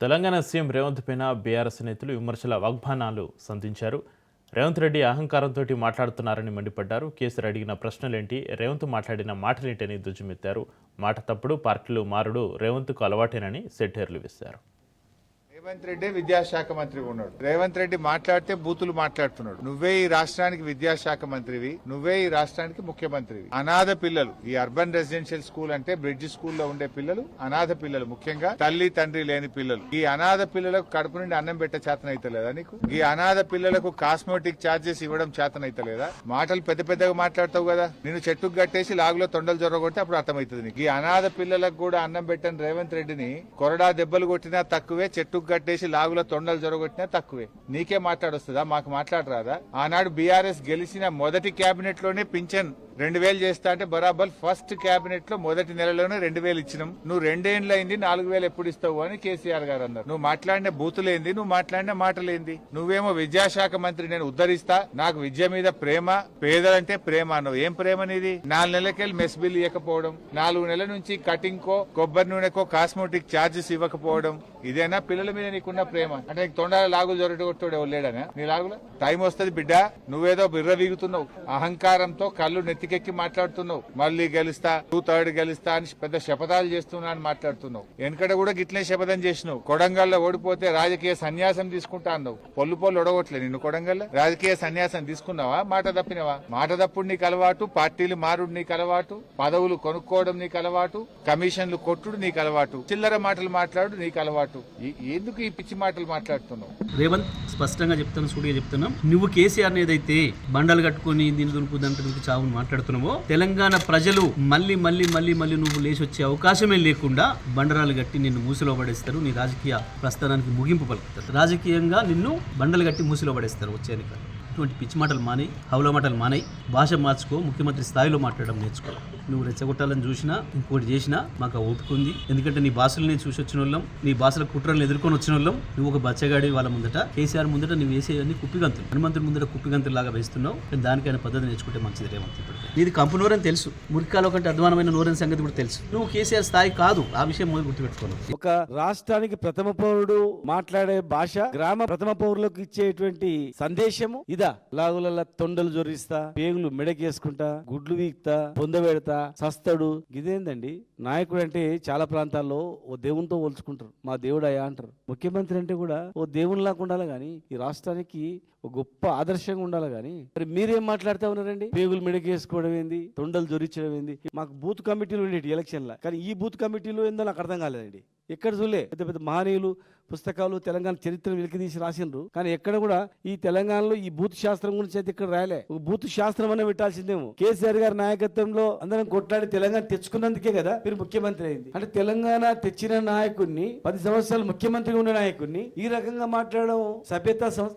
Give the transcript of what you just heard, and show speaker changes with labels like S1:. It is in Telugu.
S1: తెలంగాణ సీఎం రేవంత్ పైన బీఆర్ఎస్ నేతలు విమర్శల వాగ్బానాలు సంధించారు. రేవంత్ రెడ్డి అహంకారంతో మాట్లాడుతున్నారని మండిపడ్డారు. కేసీఆర్ అడిగిన ప్రశ్నలేంటి? రేవంత్ మాట్లాడిన మాటలేంటని దుజ్జుమెత్తారు మాట తప్పుడు పార్టీలు మారుడు రేవంత్కు అలవాటేనని సెట్టేర్లు వేశారు.
S2: రేవంత్ రెడ్డి విద్యాశాఖ మంత్రి ఉన్నాడు. రేవంత్ రెడ్డి మాట్లాడితే బూతులు మాట్లాడుతున్నాడు. నువ్వే ఈ రాష్ట్రానికి విద్యాశాఖ మంత్రివి నువ్వే ఈ రాష్ట్రానికి ముఖ్యమంత్రివి. అనాథ పిల్లలు ఈ అర్బన్ రెసిడెన్షియల్ స్కూల్ అంటే బ్రిడ్జ్ స్కూల్లో ఉండే పిల్లలు అనాథ పిల్లలు ముఖ్యంగా తల్లి తండ్రి లేని పిల్లలు. ఈ అనాథ పిల్లలకు కడుపు నుండి అన్నం పెట్టే చేతనైతలేదా నీకు? ఈ అనాథ పిల్లలకు కాస్మెటిక్ చార్జెస్ ఇవ్వడం చేతనైతలేదా మాటలు పెద్ద పెద్దగా మాట్లాడతావు కదా. నేను చెట్టుకు కట్టేసి లాగులో తొండలు జొరగొడితే అప్పుడు అర్థమవుతుంది నీకు. ఈ అనాథ పిల్లలకు కూడా అన్నం పెట్టని రేవంత్ రెడ్డిని కొరడా దెబ్బలు కొట్టినా తక్కువే చెట్టుకు కట్టేసి లాగులో తొండలు జొరగొట్టినా తక్కువే. నీకే మాట్లాడొస్తుందా? మాకు మాట్లాడరాదా? ఆనాడు బీఆర్ఎస్ గెలిచిన మొదటి కేబినెట్లోనే పింఛన్. రెండు వేలు చేస్తా అంటే బరాబర్ ఫస్ట్ కేబినెట్లో మొదటి నెలలోనే రెండు వేలు ఇచ్చినాం. నువ్వు రెండేళ్ళు అయింది నాలుగు వేలు ఎప్పుడు ఇస్తావు అని కేసీఆర్ గారు అన్నారు. నువ్వు మాట్లాడిన బూతులేంది నువ్వు మాట్లాడిన మాటలేంది? నువ్వేమో విద్యాశాఖ మంత్రి నేను ఉద్ధరిస్తా నాకు విద్య మీద ప్రేమ పేదలంటే ప్రేమ అన్నావు. ఏం ప్రేమ అనేది నాలుగు నెలలకెళ్ళి మెస్ బిల్ ఇవ్వకపోవడం నాలుగు నెలల నుంచి కటింగ్ కో కొబ్బరి నూనెకో కాస్మెటిక్ చార్జెస్ ఇవ్వకపోవడం ఇదేనా పిల్లల మీద నీకున్న ప్రేమ? అంటే నీకు తొండాల లాగులు జొరగొట్టాడు ఎవరు లేడనా? నీ లాగుల? టైం వస్తుంది బిడ్డ నువ్వేదో బిర్ర వీగుతున్నావు. అహంకారంతో కళ్ళు నెత్తి నెత్తికెక్కి మాట్లాడుతున్నావు. మళ్ళీ గెలుస్తా టూ థర్డ్ గెలుస్తా అని పెద్ద శపథాలు చేస్తున్నా అని మాట్లాడుతున్నావు. వెనకడ కూడా గిట్లే శపథం చేసినావు. కొడంగల్లో ఓడిపోతే రాజకీయ సన్యాసం తీసుకుంటా అన్నావు. పొల్లు పొల్లు ఒడగొట్లే నిన్ను కొడంగల్ రాజకీయ సన్యాసం తీసుకున్నావా? మాట తప్పినవా? మాట తప్పుడు నీకు అలవాటు పార్టీలు మారుడు నీకు అలవాటు పదవులు కొనుక్కోవడం నీకు అలవాటు కమిషన్లు కొట్టుడు నీకు అలవాటు చిల్లర మాటలు మాట్లాడు నీకు అలవాటు. ఎందుకు ఈ పిచ్చి మాటలు మాట్లాడుతున్నావు?
S3: రేవంత్ స్పష్టంగా చెప్తాను సూడిగా చెప్తున్నాం నువ్వు కేసీఆర్ ఏదైతే బండలు కట్టుకొని దీని దులుపుదంటే నీకు చావును మాట్లాడుతున్నామో. తెలంగాణ ప్రజలు మళ్ళీ మళ్ళీ మళ్ళీ మళ్ళీ నువ్వు లేచి వచ్చే అవకాశమే లేకుండా బండరాలు కట్టి నిన్ను మూసిలో పడేస్తారు. నీ రాజకీయ ప్రస్థానానికి ముగింపు పలుకుతారు. రాజకీయంగా నిన్ను బండలు కట్టి మూసిలో పడేస్తారు వచ్చే ఎన్నికలు ఇటువంటి పిచ్చి మాటలు మాని హౌల మాటలు మానే భాష మార్చుకో ముఖ్యమంత్రి స్థాయిలో మాట్లాడడం నేర్చుకో. నువ్వు రెచ్చగొట్టాలని చూసినా ఇంకోటి చేసినా మాకు ఆ ఓపిక ఉంది. ఎందుకంటే నీ భాషలని చూసి వచ్చిన వాళ్ళం నీ భాషల కుట్రలను ఎదుర్కొని వచ్చిన వాళ్ళం. నువ్వు ఒక బచ్చగాడి వాళ్ళ ముందట కేసీఆర్ ముందట నువ్వు వేసేవన్నీ కుప్పిగంతులు. హనుమంతుడి ముందట కుప్పిగంతులు లాగా వేస్తున్నావు. కానీ దానికైనా పద్ధతి నేర్చుకుంటే మంచిది రేవంత్ ఇప్పటికే. నీది కంపు నోరని తెలుసు. మురికాలో కంటే అధ్వానమైన నోరని సంగతి కూడా తెలుసు. నువ్వు కేసీఆర్ స్థాయి కాదు. ఆ విషయం మొదలు గుర్తుపెట్టుకోను
S4: ఒక రాష్ట్రానికి ప్రథమ పౌరుడు మాట్లాడే భాష గ్రామ ప్రథమ పౌరులకు ఇచ్చేటువంటి సందేశము ఇదా. లాగుల తొండలు జొరిస్తా పేగులు మెడకేసుకుంటా గుడ్లు వీక్తా పొందబెడతా సస్తడు. ఇదేందండి? నాయకుడు అంటే చాలా ప్రాంతాల్లో ఓ దేవునితో పోల్చుకుంటారు. మా దేవుడు అయ్యా అంటారు. ముఖ్యమంత్రి అంటే కూడా ఓ దేవునిలాగా ఉండాలి కానీ ఈ రాష్ట్రానికి ఒక గొప్ప ఆదర్శంగా ఉండాలి కానీ మరి మీరేం మాట్లాడుతూ ఉన్నారండి? పేగులు మెడకేసుకోవడం ఏంది? తొండలు జొరించడం ఏంది? మాకు బూత్ కమిటీలు ఉండేటి ఎలక్షన్ల. కానీ ఈ బూత్ కమిటీలు ఏందో నాకు అర్థం కాలేదండి. ఎక్కడ చూడలే. పెద్ద పెద్ద మహనీయులు పుస్తకాలు తెలంగాణ చరిత్ర వెలికితీసి రాసిండ్రు. కానీ ఎక్కడ కూడా ఈ తెలంగాణలో ఈ భూత శాస్త్రం గురించి అయితే ఇక్కడ రాయలే. ఒక బూత్ శాస్త్రం అనే పెట్టాల్సిందేమో. కేసీఆర్ గారి నాయకత్వంలో అందరం కొట్లాడి తెలంగాణ తెచ్చుకున్నందుకే కదా మీరు ముఖ్యమంత్రి అయింది. అంటే తెలంగాణ తెచ్చిన నాయకుడిని పది సంవత్సరాలు ముఖ్యమంత్రిగా ఉన్న నాయకుడిని ఈ రకంగా మాట్లాడడం సభ్యత సంస్థ